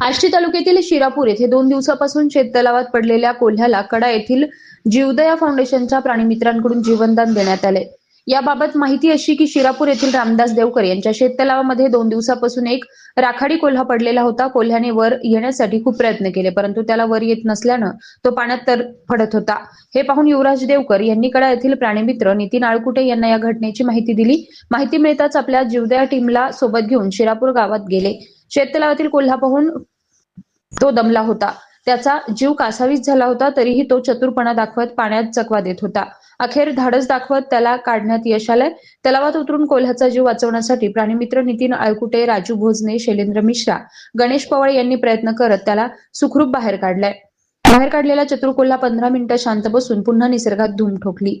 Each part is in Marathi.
आष्टी तालुक्यातील शिरापूर येथे दोन दिवसापासून शेततलावात पडलेल्या कोल्ह्याला कडा येथील जीवदया फाउंडेशनच्या प्राणीमित्रांकडून जीवनदान देण्यात आले. याबाबत माहिती अशी की शिरापूर येथील रामदास देवकर यांच्या शेततलावामध्ये दोन दिवसापासून एक राखाडी कोल्हा पडलेला होता. कोल्ह्याने वर येण्यासाठी खूप प्रयत्न केले परंतु त्याला वर येत नसल्यानं तो पाण्यात तर पडत होता. हे पाहून युवराज देवकर यांनी कडा येथील प्राणीमित्र नितीन आळकुटे यांना या घटनेची माहिती दिली. माहिती मिळताच आपल्या जीवदया टीमला सोबत घेऊन शिरापूर गावात गेले. शेततलावातील कोल्हा पाहून तो दमला होता. त्याचा जीव कासावीस झाला होता तरीही तो चतुरपणा दाखवत पाण्यात चकवा देत होता. अखेर धाडस दाखवत त्याला काढण्यात यश आलंय. तलावात उतरून कोल्ह्याचा जीव वाचवण्यासाठी प्राणीमित्र नितीन आळकुटे राजू भोजने शैलेंद्र मिश्रा गणेश पवार यांनी प्रयत्न करत त्याला सुखरूप बाहेर काढलाय. बाहेर काढलेला चतुर कोल्हा पंधरा मिनिटं शांत बसून पुन्हा निसर्गात धूम ठोकली.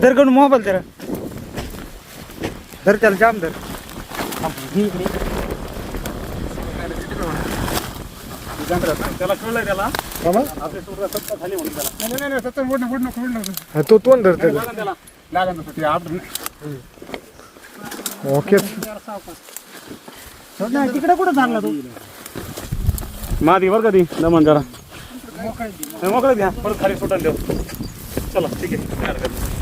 करून मोबाईल तेरा धर त्याला जाम धर. त्याला कळलंय त्याला तो तोंड धरते त्याला. ओके. तिकडे कुठं चालला तू? मादी बरं का ती? दमन जरा. नाही, मोकळं द्या. परत खाली सुटून देऊ. चला ठीक आहे. काय हरकत नाही.